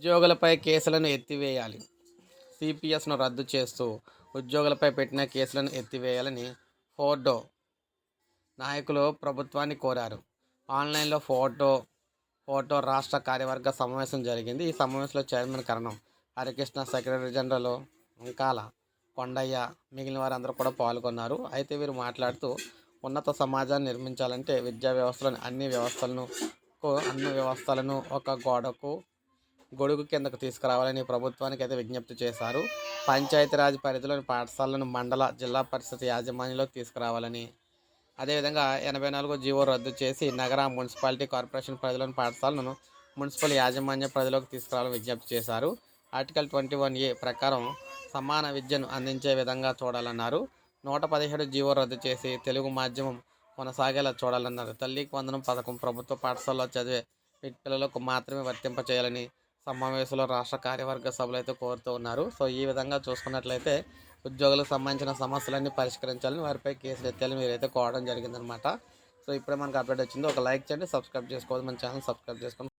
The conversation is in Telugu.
ఉద్యోగులపై కేసులను ఎత్తివేయాలి. సిపిఎస్ను రద్దు చేస్తూ ఉద్యోగులపై పెట్టిన కేసులను ఎత్తివేయాలని ఫోర్డో నాయకులు ప్రభుత్వాన్ని కోరారు. ఆన్లైన్లో ఫోటో ఫోటో రాష్ట్ర కార్యవర్గ సమావేశం జరిగింది. ఈ సమావేశంలో chairman Karanam Harikrishna secretary general Ankala Kondaiah మిగిలిన వారందరూ కూడా పాల్గొన్నారు. అయితే వీరు మాట్లాడుతూ ఉన్నత సమాజాన్ని నిర్మించాలంటే విద్యా వ్యవస్థలోని అన్ని వ్యవస్థలను కు- అన్ని వ్యవస్థలను ఒక గోడకు గొడుగు కిందకు తీసుకురావాలని ప్రభుత్వానికి అయితే విజ్ఞప్తి చేశారు. పంచాయతీరాజ్ పరిధిలోని పాఠశాలను మండల జిల్లా పరిషత్ యాజమాన్యంలోకి తీసుకురావాలని. అదేవిధంగా ఎనభై నాలుగు జీవో రద్దు చేసి నగర మున్సిపాలిటీ కార్పొరేషన్ పరిధిలోని పాఠశాలను మున్సిపల్ యాజమాన్య పరిధిలోకి తీసుకురావాలని విజ్ఞప్తి చేశారు. ఆర్టికల్ ట్వంటీ వన్ ఏ ప్రకారం సమాన విద్యను అందించే విధంగా చూడాలన్నారు. నూట పదిహేడు జీవో రద్దు చేసి తెలుగు మాధ్యమం కొనసాగేలా చూడాలన్నారు. తల్లికి వందనం పథకం ప్రభుత్వ పాఠశాలలో చదివే పిల్లలకు మాత్రమే వర్తింపచేయాలని సమావేశంలో రాష్ట్ర కార్యవర్గ సభలు అయితే కోరుతూ ఉన్నారు. సో ఈ విధంగా చూసుకున్నట్లయితే ఉద్యోగులకు సంబంధించిన సమస్యలన్నీ పరిష్కరించాలని వారిపై కేసులు ఎత్తాలని మీరైతే కోవడం జరిగిందనమాట సో ఇప్పుడే మనకు అప్డేట్ వచ్చింది. ఒక లైక్ చేయండి సబ్స్క్రైబ్ చేసుకోవద్దు. మన ఛానల్ సబ్స్క్రైబ్ చేసుకోండి.